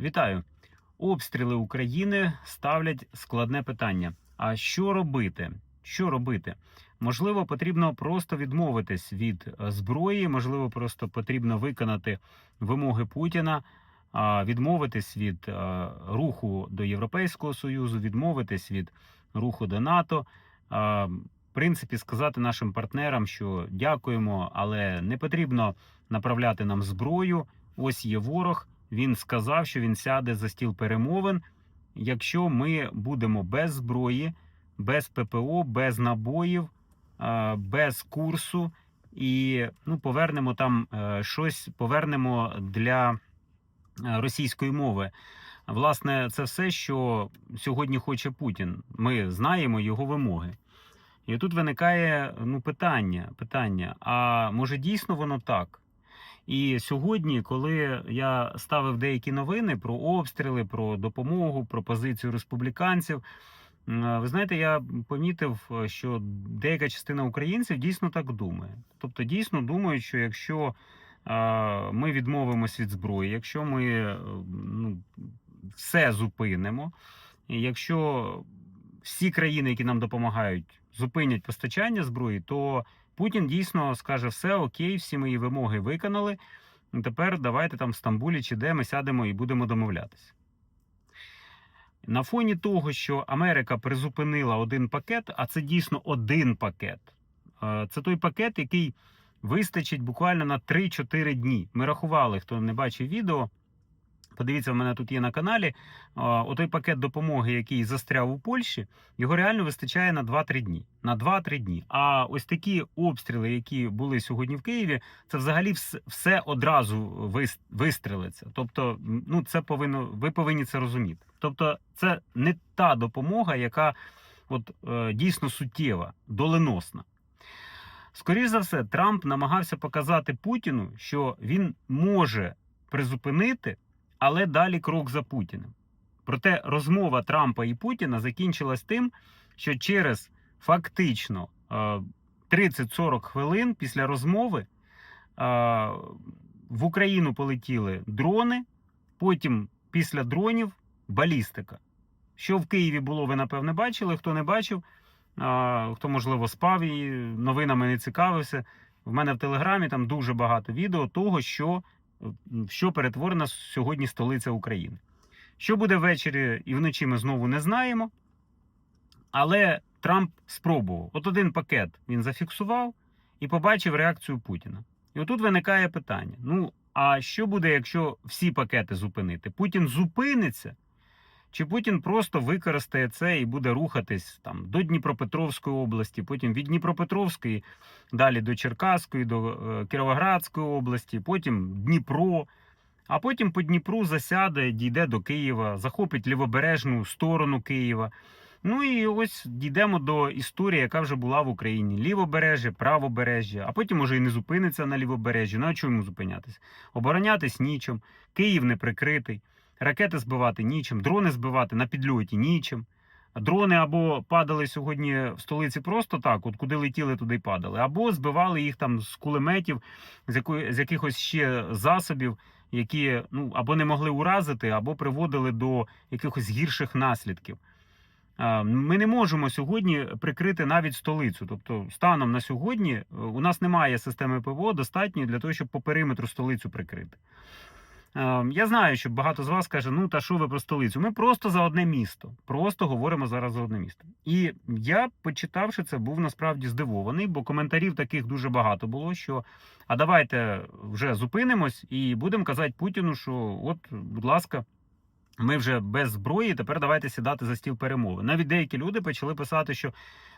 Вітаю! Обстріли України ставлять складне питання. А що робити? Що робити? Можливо, потрібно просто відмовитись від е, зброї, можливо, просто потрібно виконати вимоги Путіна, відмовитись від е, руху до Європейського Союзу, відмовитись від руху до НАТО. В принципі, сказати нашим партнерам, що дякуємо, але не потрібно направляти нам зброю. Ось є ворог. Він сказав, що він сяде за стіл перемовин, якщо ми будемо без зброї, без ППО, без набоїв, без курсу і ну, повернемо там е, щось, повернемо для е, російської мови. Власне, це все, що сьогодні хоче Путін. Ми знаємо його вимоги. І тут виникає ну, питання: питання: а може дійсно воно так? І сьогодні, коли я ставив деякі новини про обстріли, про допомогу, про позицію республіканців, ви знаєте, я помітив, е, що деяка частина українців дійсно так думає. Тобто, дійсно думають, що якщо ми відмовимось від зброї, якщо ми е, ну, все зупинимо, якщо всі країни, які нам допомагають, зупинять постачання зброї, то Путін дійсно скаже: все окей, всі мої вимоги виконали. Тепер давайте там в Стамбулі чи де ми сядемо і будемо домовлятися. На фоні того, що Америка призупинила один пакет, а це дійсно один пакет. е, Це той пакет, який вистачить буквально на 3-4 дні. Ми рахували, хто не бачив відео. Подивіться, в мене тут є на каналі. Отой пакет допомоги, який застряв у Польщі, його реально вистачає на 2-3 дні. На 2-3 дні. А ось такі обстріли, які були сьогодні в Києві, це взагалі все одразу вис- вистрелиться. Тобто, ну це повинно, ви повинні це розуміти. Тобто, це не та допомога, яка от е, дійсно суттєва, доленосна. Скоріше за все, Трамп намагався показати Путіну, що він може призупинити, але далі крок за Путіним. Проте розмова Трампа і Путіна закінчилась тим, що через фактично е, 30-40 хвилин після розмови е, в Україну полетіли дрони, потім після дронів балістика. Що в Києві було, ви напевне бачили. Хто не бачив, хто можливо спав і новинами не цікавився. В мене в телеграмі там дуже багато відео того, що, що перетворена сьогодні столиця України. Що буде ввечері і вночі, ми знову не знаємо. Але Трамп спробував. От один пакет він зафіксував і побачив реакцію Путіна. І отут виникає питання: ну, а що буде, якщо всі пакети зупинити? Путін зупиниться, чи Путін просто використає це і буде рухатись там до Дніпропетровської області, потім від Дніпропетровської далі до Черкаської, до е, Кіровоградської області, потім Дніпро. А потім по Дніпру засяде, дійде до Києва, захопить лівобережну сторону Києва. Ну і ось дійдемо до історії, яка вже була в Україні: лівобережжя, правобережжя, а потім може і не зупиниться на лівобережжі. Ну а чому зупинятись? Оборонятись нічим, Київ не прикритий, ракети збивати нічим, дрони збивати на підльоті нічим. Дрони або падали сьогодні в столиці просто так, от куди летіли, туди й падали, або збивали їх там з кулеметів, з якої з якихось ще засобів, які ну або не могли уразити, або приводили до якихось гірших наслідків. Ми не можемо сьогодні прикрити навіть столицю. Тобто, станом на сьогодні е, у нас немає системи ПВО достатньої для того, щоб по периметру столицю прикрити. Е, Я знаю, що багато з вас каже: ну та що ви про столицю? Ми просто за одне місто. Просто говоримо зараз за одне місто. І я, почитавши це, був насправді здивований, бо коментарів таких дуже багато було. Що а давайте вже зупинимось і будемо казати Путіну, що от, будь ласка. Ми вже без зброї, тепер давайте сідати за стіл перемови. Навіть деякі люди почали писати, що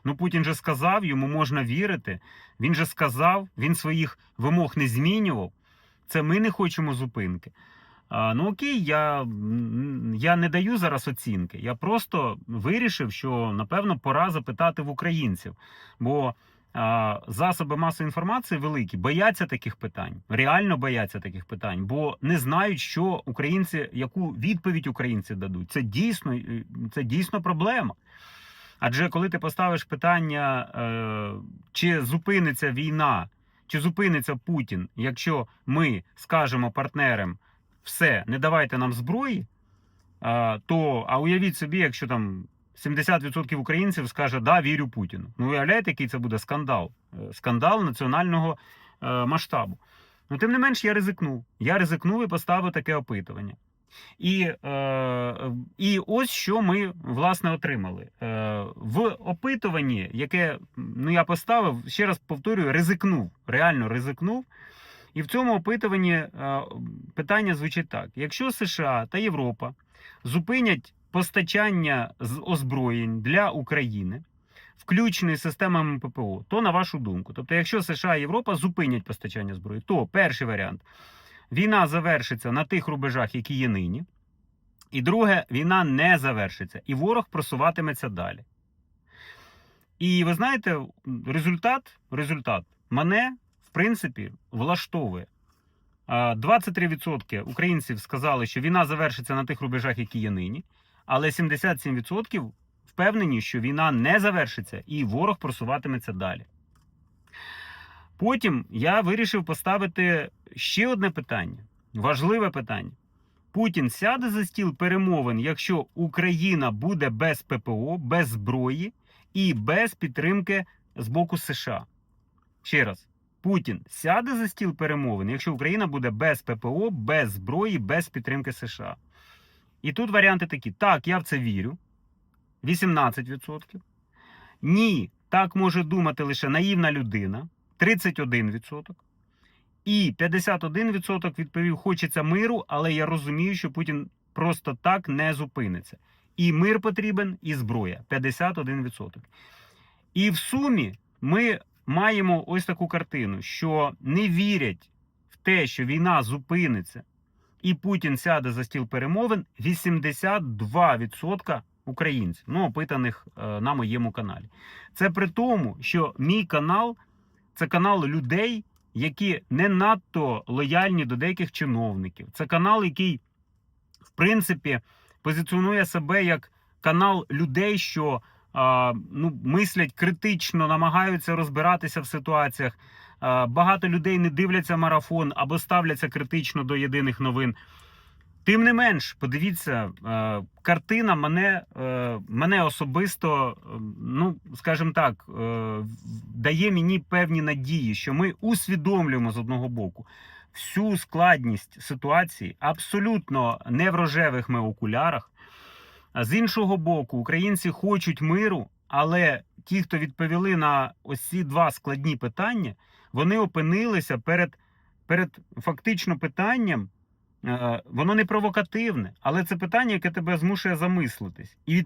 ну Путін же сказав, йому можна вірити. Він же сказав, він своїх вимог не змінював. Це ми не хочемо зупинки. А, ну окей, я, я не даю зараз оцінки. Я просто вирішив, що напевно пора запитати в українців. Бо а, засоби масової інформації великі, бояться таких питань, реально бояться таких питань, бо не знають, що українці, яку відповідь українці дадуть. Це дійсно, е, це дійсно проблема. Адже коли ти поставиш питання, е, чи зупиниться війна, чи зупиниться Путін, якщо ми скажемо партнерам, все, не давайте нам зброї, то а уявіть собі, якщо там 70% українців скаже да, вірю Путіну. Ну уявляєте, який це буде скандал? Е, Скандал національного е, масштабу. Ну, тим не менш, я ризикнув. Я ризикнув і поставив таке опитування. І, е, і ось що ми власне отримали. Е, в опитуванні, яке ну, я поставив, ще раз повторюю, ризикнув, реально ризикнув. І в цьому опитуванні е, питання звучить так: якщо США та Європа зупинять постачання з озброєнь для України, включені системами ППО, то на вашу думку, тобто, якщо США і Європа зупинять постачання зброї, то перший варіант війна завершиться на тих рубежах, які є нині. І друге, війна не завершиться, і ворог просуватиметься далі. І ви знаєте, результат, результат мене, в принципі, влаштовує. 23% українців сказали, що війна завершиться на тих рубежах, які є нині, але 77% впевнені, що війна не завершиться і ворог просуватиметься далі. Потім я вирішив поставити ще одне питання, важливе питання. Путін сяде за стіл перемовин, якщо Україна буде без ППО, без зброї і без підтримки з боку США. Ще раз, Путін сяде за стіл перемовин, якщо Україна буде без ППО, без зброї, без підтримки США. І тут варіанти такі: так, я в це вірю. 18%. Ні, так може думати лише наївна людина. 31%. І 51% відповів, хочеться миру, але я розумію, що Путін просто так не зупиниться. І мир потрібен, і зброя 51%. І в сумі ми маємо ось таку картину, що не вірять в те, що війна зупиниться, і Путін сяде за стіл перемовин 82% українців, ну, опитаних е, на моєму каналі. Це при тому, що мій канал це канал людей, які не надто лояльні до деяких чиновників. Це канал, який, в принципі, позиціонує себе як канал людей, що а, ну, мислять критично, намагаються розбиратися в ситуаціях. А, багато людей не дивляться марафон або ставляться критично до єдиних новин. Тим не менш, подивіться, е, картина мене, е, мене особисто, е, ну скажімо так, дає мені певні надії, що ми усвідомлюємо з одного боку всю складність ситуації, абсолютно не в рожевих ми окулярах. З іншого боку, українці хочуть миру, але ті, хто відповіли на ось ці два складні питання, вони опинилися перед, перед фактично питанням. Е, Воно не провокативне, але це питання, яке тебе змушує замислитись. І